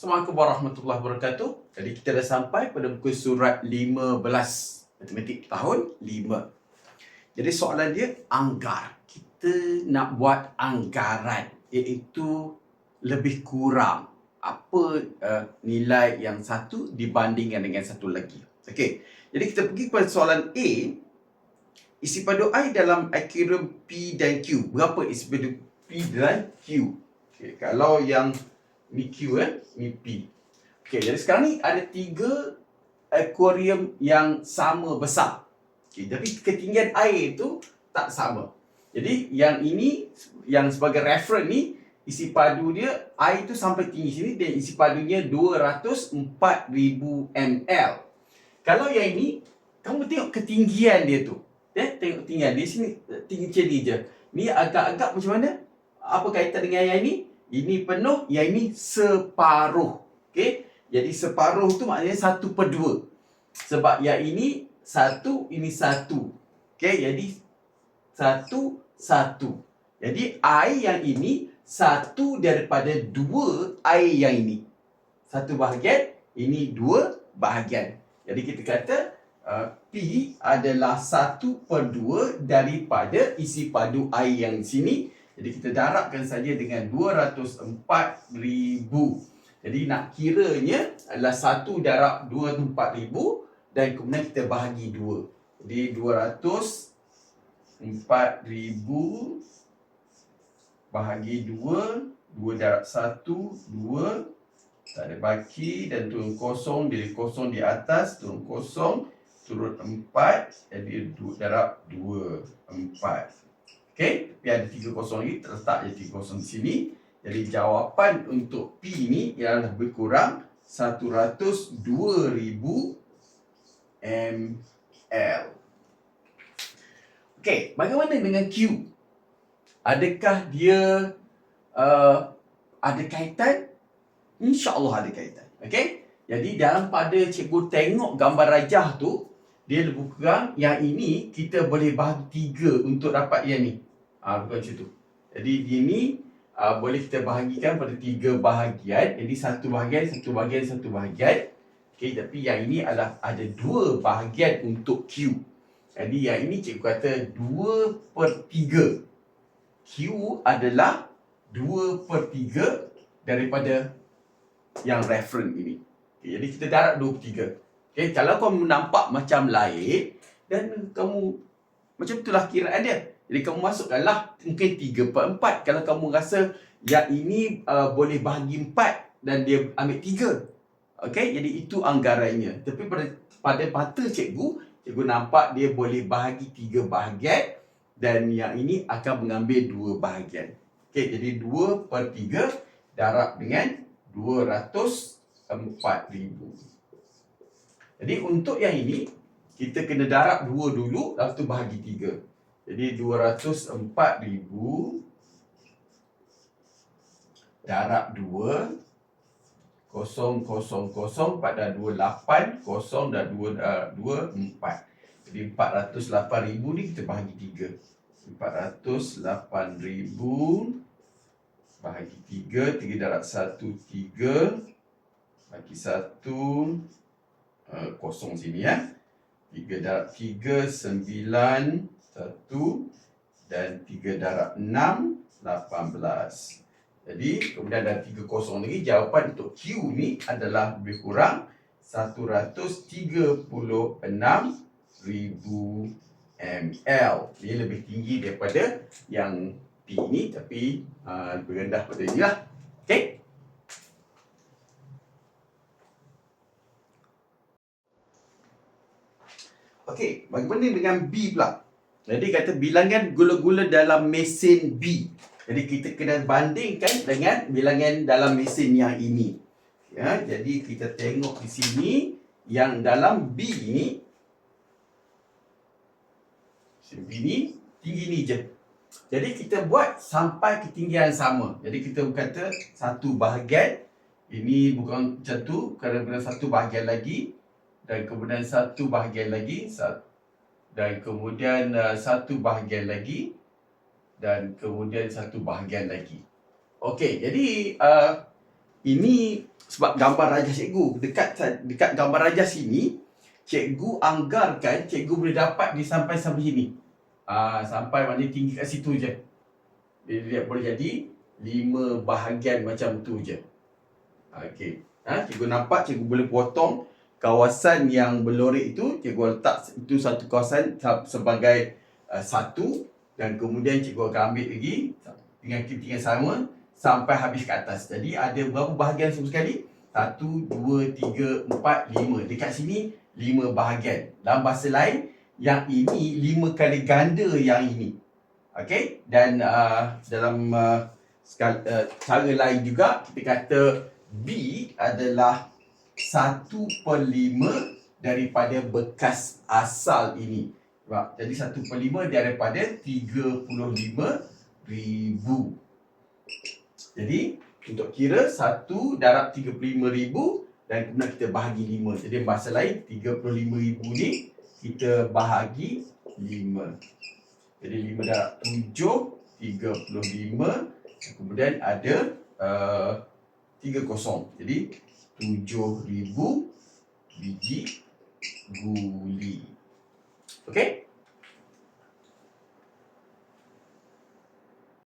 Assalamualaikum warahmatullahi wabarakatuh. Jadi kita dah sampai pada buku surat 15 matematik tahun 5. Jadi soalan dia anggar. Kita nak buat anggaran iaitu lebih kurang apa uh, nilai yang satu dibandingkan dengan satu lagi. Okey. Jadi kita pergi kepada soalan A. Isi padu I dalam akirum P dan Q. Berapa isi padu P dan Q? Okey, kalau yang ni Q eh, ni P. Okey, jadi sekarang ni ada tiga akuarium yang sama besar. Okey, tapi ketinggian air itu tak sama. Jadi yang ini yang sebagai reference ni isi padu dia air tu sampai tinggi sini dan isi padunya 204,000 ml. Kalau yang ini kamu tengok ketinggian dia tu. Eh, tengok ketinggian di sini tinggi je. Ni agak-agak macam mana? Apa kaitan dengan yang ini? Ini penuh, yang ini separuh. Okey? Jadi separuh tu maknanya satu per dua. Sebab yang ini satu, ini satu. Okey? Jadi satu, satu. Jadi air yang ini satu daripada dua air yang ini. Satu bahagian, ini dua bahagian. Jadi kita kata uh, P adalah satu per dua daripada isi padu air yang sini jadi kita darabkan saja dengan 204,000. Jadi nak kiranya adalah 1 darab 204,000 dan kemudian kita bahagi 2. Jadi 204,000 bahagi 2. 2 darab 1, 2. Tak ada baki dan turun kosong. Bila kosong di atas, turun kosong. Turun 4. Jadi darab 2. 4. Okey, P ada tiga kosong lagi, terletak je tiga kosong di sini. Jadi jawapan untuk P ni ialah lebih kurang 102,000 ml. Okey, bagaimana dengan Q? Adakah dia uh, ada kaitan? InsyaAllah ada kaitan. Okey? Jadi dalam pada cikgu tengok gambar rajah tu, dia lebih kurang yang ini kita boleh bahagi tiga untuk dapat yang ni. Ah, bukan macam tu. Jadi ini uh, boleh kita bahagikan pada tiga bahagian. Jadi satu bahagian, satu bahagian, satu bahagian. Okay, tapi yang ini adalah ada dua bahagian untuk Q. Jadi yang ini cikgu kata dua per tiga. Q adalah dua per tiga daripada yang reference ini. Okay, jadi kita darab dua per tiga. Okay, kalau kamu nampak macam lain dan kamu macam itulah kiraan dia. Jadi kamu masukkanlah mungkin 3 per 4 kalau kamu rasa yang ini uh, boleh bahagi 4 dan dia ambil 3. Okey, jadi itu anggarannya. Tapi pada pada mata cikgu, cikgu nampak dia boleh bahagi 3 bahagian dan yang ini akan mengambil 2 bahagian. Okey, jadi 2 per 3 darab dengan 204,000. Jadi untuk yang ini, kita kena darab 2 dulu, lepas tu bahagi 3. Jadi 204,000 darab 2 kosong kosong kosong pada 28 kosong dan 2 uh, 2 4. Jadi 408,000 ni kita bahagi 3. 408,000 bahagi 3, 3 darab 1 3 bagi 1 kosong sini ya. 3 darab 3 9 satu dan tiga darab enam, lapan belas. Jadi, kemudian ada tiga kosong lagi. Jawapan untuk Q ni adalah lebih kurang satu ratus tiga puluh enam ribu ml. Ini lebih tinggi daripada yang P ni tapi uh, lebih rendah pada ini lah. Okay? Okey, bagaimana dengan B pula? Jadi kata bilangan gula-gula dalam mesin B. Jadi kita kena bandingkan dengan bilangan dalam mesin yang ini. Ya, jadi kita tengok di sini yang dalam B ini mesin B ni tinggi ni je. Jadi kita buat sampai ketinggian sama. Jadi kita kata satu bahagian ini bukan macam tu kerana satu bahagian lagi dan kemudian satu bahagian lagi dan kemudian uh, satu bahagian lagi dan kemudian satu bahagian lagi. Okey, jadi uh, ini sebab gambar rajas cikgu. Dekat dekat gambar rajas ini, cikgu anggarkan cikgu boleh dapat dia sampai sampai sini. Ah, sampai mana tinggi kat situ je. Dia, dia boleh jadi lima bahagian macam tu je. Okey. Ha, cikgu nampak cikgu boleh potong kawasan yang berlorek itu, cikgu letak itu satu kawasan sebagai uh, satu dan kemudian cikgu akan ambil lagi dengan yang sama sampai habis ke atas. Jadi ada berapa bahagian semua sekali? Satu, dua, tiga, empat, lima. Dekat sini, lima bahagian. Dalam bahasa lain, yang ini lima kali ganda yang ini. Okay? Dan uh, dalam uh, skal, uh, cara lain juga, kita kata B adalah satu per lima daripada bekas asal ini. Jadi satu per lima daripada tiga puluh lima ribu. Jadi untuk kira satu darab tiga puluh lima ribu dan kemudian kita bahagi lima. Jadi bahasa lain tiga puluh lima ribu ni kita bahagi 5. Jadi 5 darab 7, 35. Kemudian ada uh, 3 kosong. Jadi 7,000 biji guli. Okey?